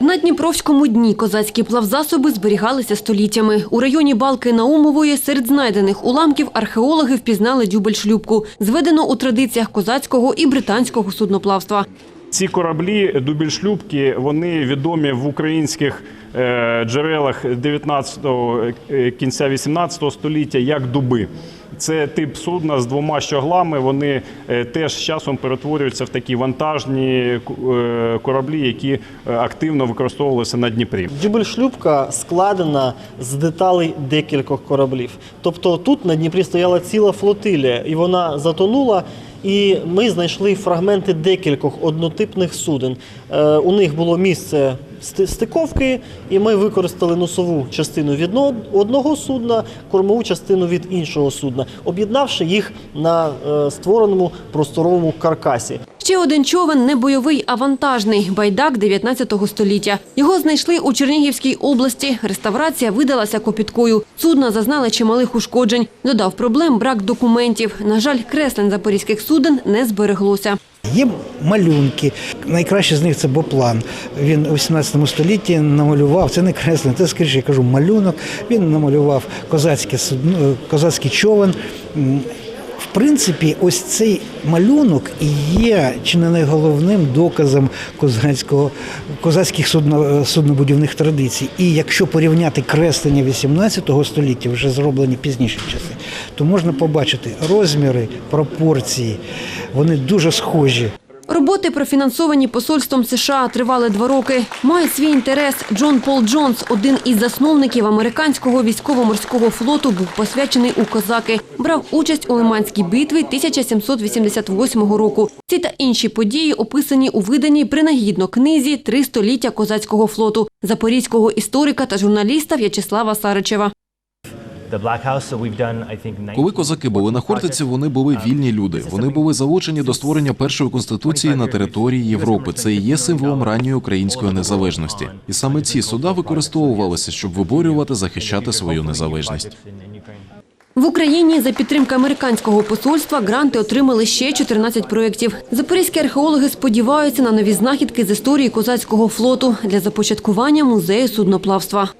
На Дніпровському дні козацькі плавзасоби зберігалися століттями. У районі Балки Наумової серед знайдених уламків археологи впізнали дюбель-шлюпку, зведену у традиціях козацького і британського судноплавства. Ці кораблі дубільшлюбки, вони відомі в українських е, джерелах 19-го, е, кінця 18 століття як дуби. Це тип судна з двома щоглами. Вони е, теж з часом перетворюються в такі вантажні е, кораблі, які е, активно використовувалися на Дніпрі. Дюбель-шлюпка складена з деталей декількох кораблів. Тобто тут на Дніпрі стояла ціла флотилія, і вона затонула. І ми знайшли фрагменти декількох однотипних суден. Е, у них було місце сти- стиковки, і ми використали носову частину від одного судна, кормову частину від іншого судна, об'єднавши їх на е, створеному просторовому каркасі. Ще один човен не бойовий, а вантажний – байдак 19 століття. Його знайшли у Чернігівській області. Реставрація видалася копіткою. Судна зазнали чималих ушкоджень. Додав проблем брак документів. На жаль, креслень запорізьких суден не збереглося. Є малюнки. Найкраще з них це Боплан. Він у 18 столітті намалював, це не креслення, це скоріше, я кажу, малюнок. Він намалював козацьке судно, козацький човен. В принципі, ось цей малюнок є чи не найголовним доказом козацького козацьких судно, суднобудівних традицій. І якщо порівняти креслення 18 століття, вже зроблені пізніші часи, то можна побачити розміри, пропорції. Вони дуже схожі. Роботи, профінансовані посольством США, тривали два роки. Мають свій інтерес. Джон Пол Джонс, один із засновників американського військово-морського флоту, був посвячений у козаки. Брав участь у Лиманській битві 1788 року. Ці та інші події описані у виданій принагідно книзі «Три століття козацького флоту» запорізького історика та журналіста В'ячеслава Саричева. Коли козаки були на Хортиці, вони були вільні люди. Вони були залучені до створення першої конституції на території Європи. Це і є символом ранньої української незалежності. І саме ці суда використовувалися, щоб виборювати, захищати свою незалежність. В Україні за підтримки американського посольства гранти отримали ще 14 проєктів. Запорізькі археологи сподіваються на нові знахідки з історії козацького флоту для започаткування музею судноплавства.